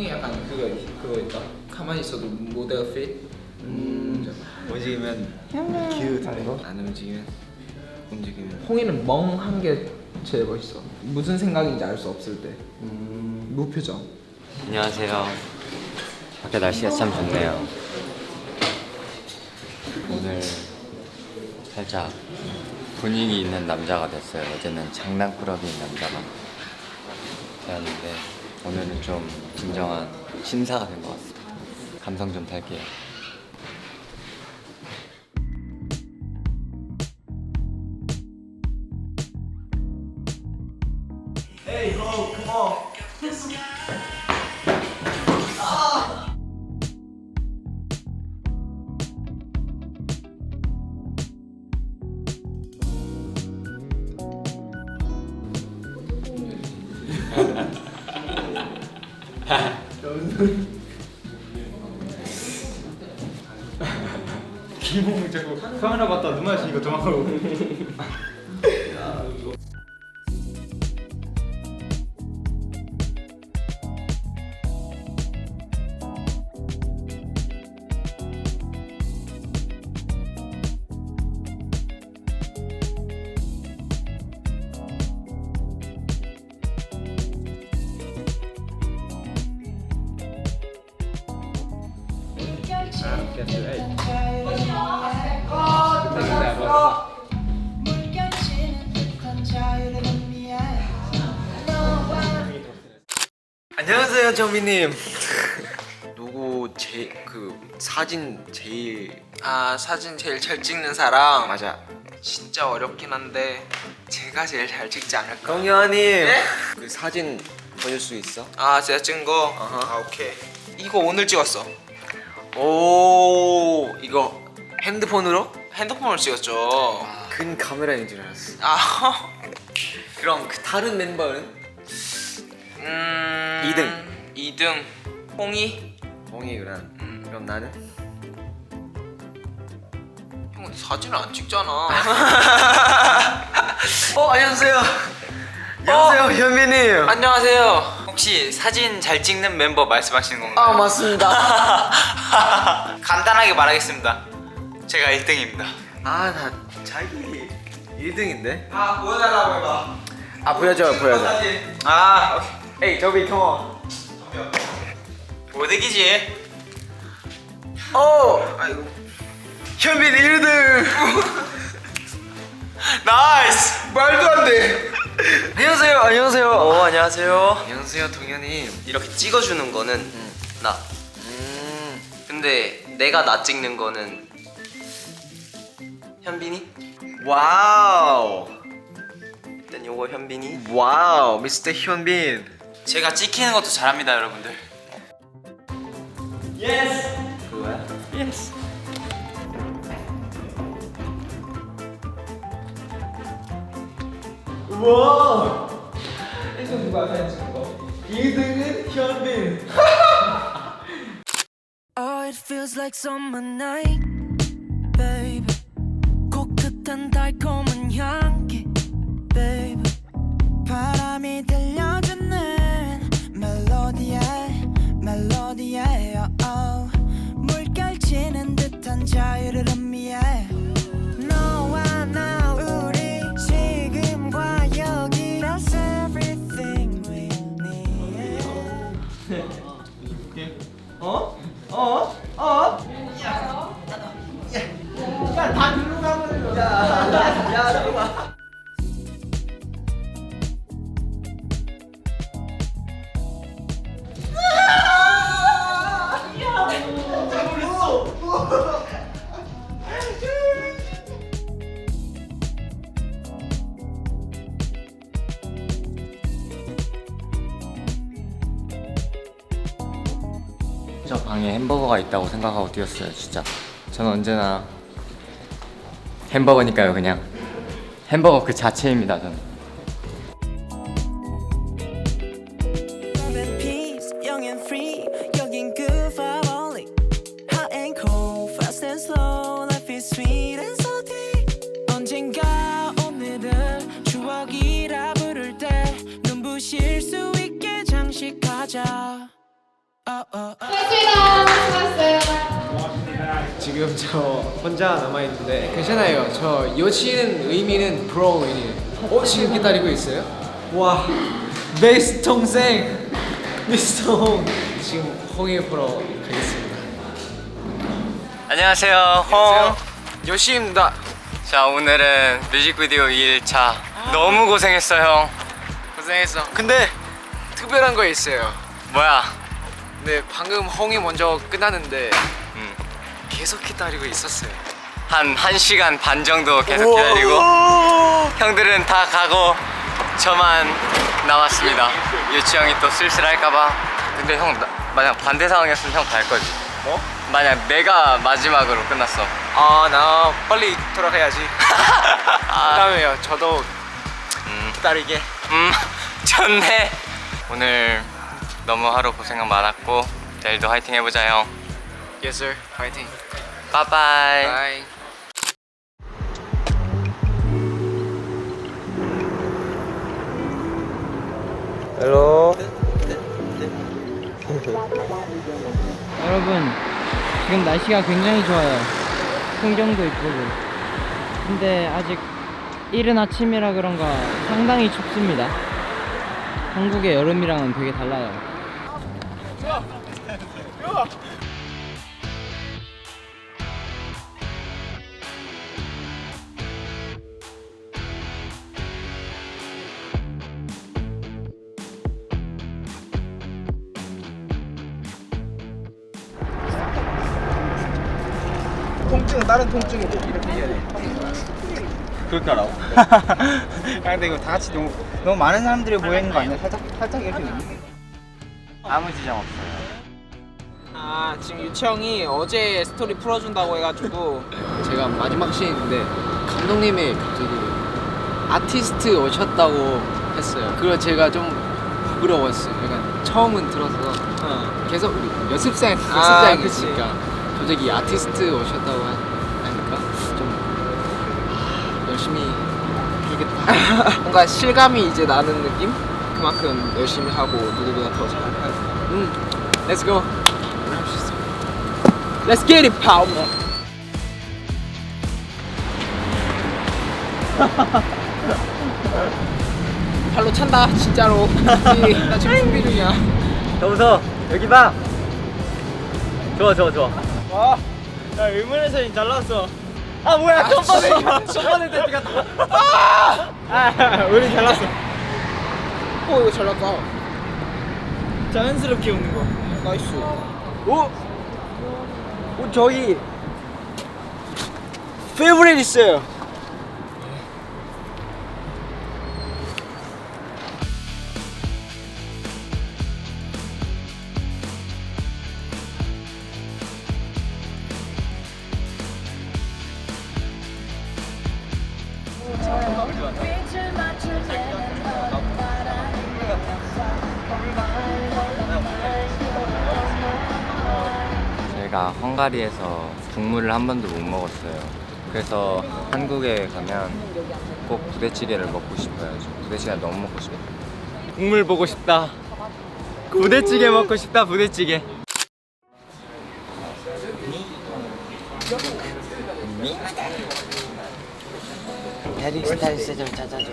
홍이 약간 그거 그거 있다. 가만히 있어도 모델 fit. 음. 움직이면 기웃하는 거? 안 움직이면 움직이면. 홍이는 멍한 게 제일 멋있어. 무슨 생각인지 알 수 없을 때. 무표정. 안녕하세요. 밖에 날씨가 참 좋네요. 오늘 살짝 분위기 있는 남자가 됐어요. 어제는 장난꾸러기인 남자가 되었는데 오늘은 좀 진정한 신사가 된 것 같습니다. 감성 좀 탈게요. 김홍 자꾸 카메라 봤다 눈 마시니까 도망가고. 안녕하세요, 정민님. 누구 제 그 사진 제일 아 사진 제일 잘 찍는 사람. 맞아. 진짜 어렵긴 한데 제가 제일 잘 찍지 않을까. 경현님. 그 사진 보여줄 수 있어? 아 제가 찍은 거. 아 오케이. 이거 오늘 찍었어. 오 이거 핸드폰으로? 핸드폰으로 찍었죠. 근 카메라인 줄 알았어. 아. 그럼 그 다른 멤버는? 음. 이등. 2등. 홍이. 홍이구나. 음. 그럼 나는? 형 사진을 안 찍잖아. 어 안녕하세요. 안녕하세요 현민님. 안녕하세요. 혹시 사진 잘 찍는 멤버 말씀하시는 건가요? 아 맞습니다. 간단하게 말하겠습니다. 제가 1등입니다. 아 나 자기 1등인데? 아 보여달라고 해봐. 아 보여줘 보여줘. 사진. 아, 에이 저기 컴온. 못 이기지? 어 아이고. 현민 1등. 나이스! 말도 안 돼. 안녕하세요 안녕하세요. 어, 안녕하세요. 안녕하세요 동현님. 이렇게 찍어주는 거는 나. 음 근데 내가 나 찍는 거는 현빈이? 와우 일단 요거 현빈이. 와우 미스터 현빈. 제가 찍히는 것도 잘합니다, 여러분들. 그거야? 예스. 우와. 이거 누가 사진 찍은 거? 2등은 현빈. Oh, it feels like summer night, babe. 코끝한 달콤한 향기, babe. 바람이 들려주는 멜로디에, 멜로디에, oh, oh. 물결 치는 듯한 자유를 햄버거가 있다고 생각하고 뛰었어요 진짜. 저는 언제나 햄버거니까요 그냥. 햄버거 그 자체입니다 저는 지금 저 혼자 남아 있는데 괜찮아요. 저 여친 의미는 브로 의미. 어 지금 기다리고 있어요? 와 베스트 동생 미스터 홍 지금 홍이 보러 가겠습니다. 안녕하세요 홍 여친입니다. 자 오늘은 뮤직비디오 2일차 너무 고생했어 형 고생했어. 근데 특별한 거 있어요. 뭐야 네 방금 홍이 먼저 끝났는데 음, 계속 기다리고 있었어요. 한 1시간 반 정도 계속 기다리고 형들은 다 가고 저만 남았습니다 유치 형이 또 쓸쓸할까봐 근데 형 나- 만약 반대 상황이었으면 형 갈 거지 뭐? 만약 내가 마지막으로 끝났어 아나 빨리 돌아가야지. 아, 다음에요. 저도 음, 기다리게. 음 좋네 오늘 너무 하루 고생 많았고 내일도 화이팅 해보자 형 Yes sir. 파이팅. 빠빠이 바이. 헬로. 여러분 지금 날씨가 굉장히 좋아요 풍경도 이쁘고 근데 아직 이른 아침이라 그런가 상당히 춥습니다 한국의 여름이랑은 되게 달라요 다른 통증은 꼭 이렇게 해야 돼. 그럴까라고? 아 근데 이거 다 같이 너무 너무 많은 사람들이 모여 있는 거 아니야? 살짝 살짝 이렇게 아무 지장 없어요. 아 지금 유채형이 어제 스토리 풀어준다고 해가지고 제가 마지막 시인인데 감독님이 갑자기 아티스트 오셨다고 했어요. 그래서 제가 좀 부끄러웠어요. 약간 처음은 들어서 계속 우리 연습생 아, 연습생이니까 갑자기 아티스트 오셨다고 하- 하니까 좀 아, 열심히 해야겠다. 뭔가 실감이 이제 나는 느낌? 그만큼 열심히 하고 누구보다 더 잘할 음, let's go. 할수 있어. Let's get it, pal. 발로 찬다, 진짜로. 나 지금 준비 중이야. 더 웃어 여기 봐 좋아 좋아 좋아 와야 의문의 사진 잘 나왔어 아 뭐야 첫 번에 첫 번에 때 같다 아! 아 우리 잘 나왔어 어, 이거 잘 나왔다. 자연스럽게 웃는 거 나이스. 오! 오 저기 페이보릿 있어요 헝가리에서 국물을 한 번도 못 먹었어요. 그래서 한국에 가면 꼭 부대찌개를 먹고 싶어요. 저 부대찌개 너무 먹고 싶어요. 국물 보고 싶다 부대찌개 먹고 싶다 부대찌개 해리 스타일스 좀 찾아줘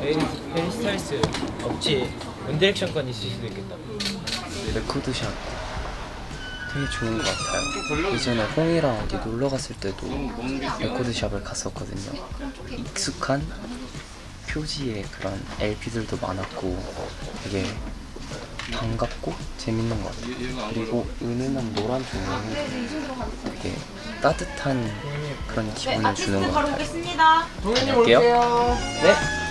베리 스타일스 없지 원디렉션 건 있을 수도 있겠다 레코드샵 되게 좋은 것 같아요. 예전에 홍이랑 어디 놀러 갔을 때도 레코드샵을 갔었거든요. 익숙한 표지의 그런 LP들도 많았고 되게 반갑고 재밌는 것 같아요. 그리고 은은한 노란 조명이 되게 따뜻한 그런 기분을 주는 것 같아요. 다녀올게요. 네.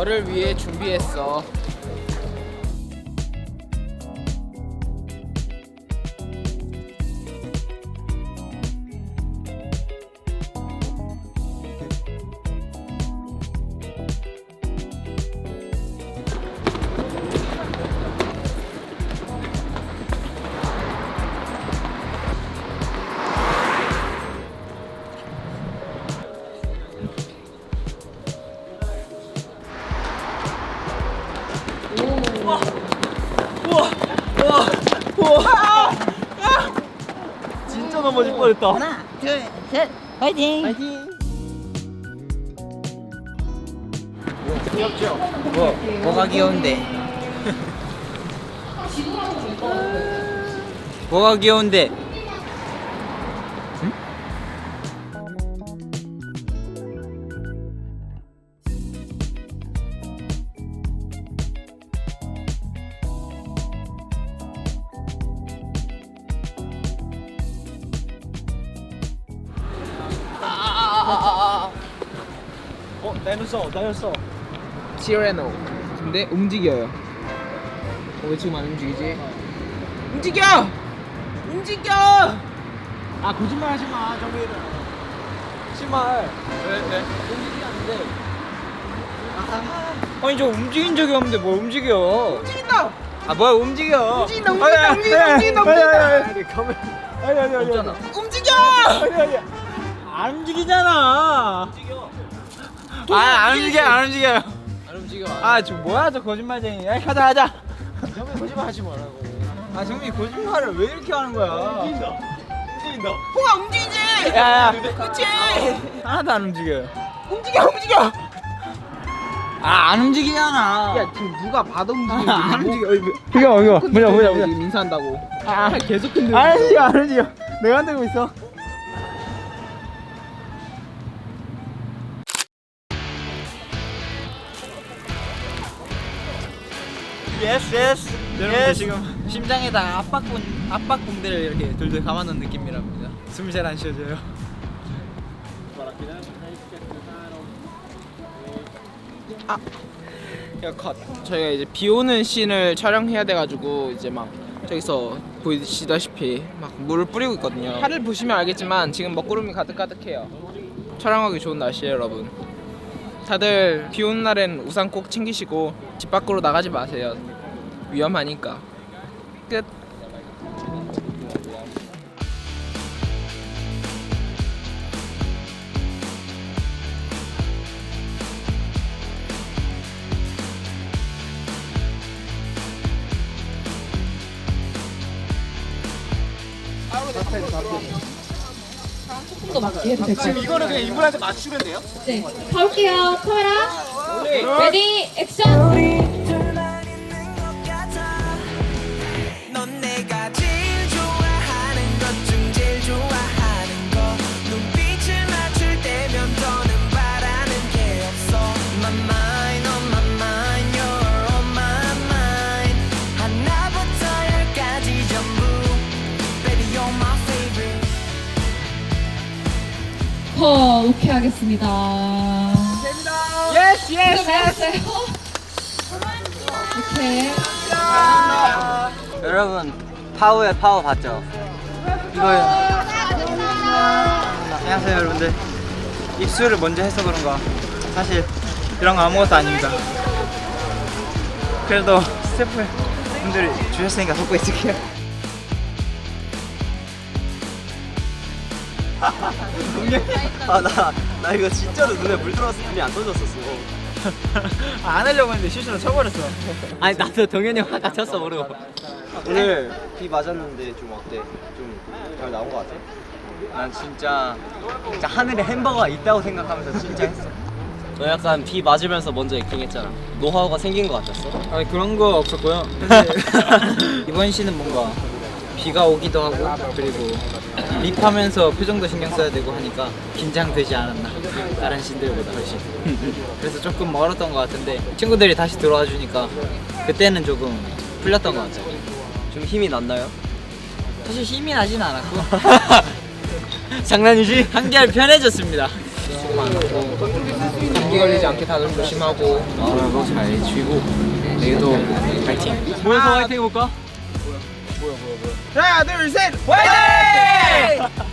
너를 위해 준비했어. 뻔했다. 하나, 둘, 셋, 화이팅! 화이팅! 귀엽죠? 뭐, 뭐가 귀여운데? 뭐가 귀여운데? 시레노. 근데 움직여요. 어, 왜 지금 안 움직이지? 움직여! 움직여! 아, 거짓말 하지 마, 정민아. 신발. 왜, 왜? 움직이는데. 아니, 저 움직인 적이 없는데 뭘 움직여? 움직인다! 아, 뭐야, 움직여. 움직인다, 움직인다, 움직인다, 움직인다, 움직인다. 아니, 가만. 아니, 아니, 아니. 없잖아. 움직여! 아니, 아니. 안 움직이잖아. 아, 안 움직여, 안 움직여요. 안 움직여. 아, 저 뭐야, 저 거짓말쟁이. 야, 가자, 가자. 정말 거짓말 하지 말라고. 아, 정민이 거짓말을 왜 이렇게 하는 거야? 움직인다. 움직인다. 뭐가 움직이지? 야, 야. 그치? 하나도 안 움직여요. 움직여, 움직여! 아, 안 움직이잖아. 야, 지금 누가 봐도 움직이는데. 안 움직여. 이거, 이거. 보자, 보자, 보자. 지금 인사한다고. 아, 계속 흔들고. 안 움직여, 안 움직여. 내가 흔들고 있어. 예스, 예스. 여러분들 지금 심장에다 압박군, 압박붕대를 이렇게 돌돌 감아놓은 느낌이랍니다. 숨이 잘 안 쉬어져요. 아, 야 컷. 저희가 이제 비 오는 씬을 촬영해야 돼가지고 이제 막 저기서 보시다시피 막 물을 뿌리고 있거든요. 하늘 보시면 알겠지만 지금 먹구름이 가득가득해요. 촬영하기 좋은 날씨예요, 여러분. 다들 비 오는 날엔 우산 꼭 챙기시고 집 밖으로 나가지 마세요. 위험하니까. 끝. 지금 이거를 그냥 이분한테 맞추면 돼요? 네. 가볼게요. 카메라. 레디, 액션. 오케이 하겠습니다. 예스, 예스. 수고하셨어요. 오케이. 여러분 파워의 파워 봤죠? 이거요. 안녕하세요 여러분들. 입술을 먼저 해서 그런가 사실 이런 거 아무것도 아닙니다. 그래도 스태프 분들이 주셨으니까 돕고 있을게요. 아나 나 이거 진짜로 눈에 물 눈이 안 떠졌었어. 아, 안 하려고 했는데 실수로 쳐버렸어. 아니 나도 동현이 화가 쳤어 모르고. 오늘 비 맞았는데 좀 어때? 좀 잘 나온 거 같아? 난 진짜 진짜 하늘에 햄버거가 있다고 생각하면서 진짜 했어. 너 약간 비 맞으면서 먼저 액팅했잖아. 노하우가 생긴 거 같았어? 아니 그런 거 없었고요. 이번 시는 뭔가 비가 오기도 하고 그리고 립하면서 표정도 신경 써야 되고 하니까 긴장되지 않았나 다른 신들보다 훨씬. 그래서 조금 멀었던 것 같은데 친구들이 다시 들어와 주니까 그때는 조금 풀렸던 것 같아요. 좀 힘이 났나요? 사실 힘이 나진 않았고 장난이지? 한결 편해졌습니다. 수고 많고 감기 걸리지 않게 다들 조심하고 오늘도 잘 쉬고 내일도 파이팅. 모여서 화이팅 해볼까? 하 나 둘셋 화이팅!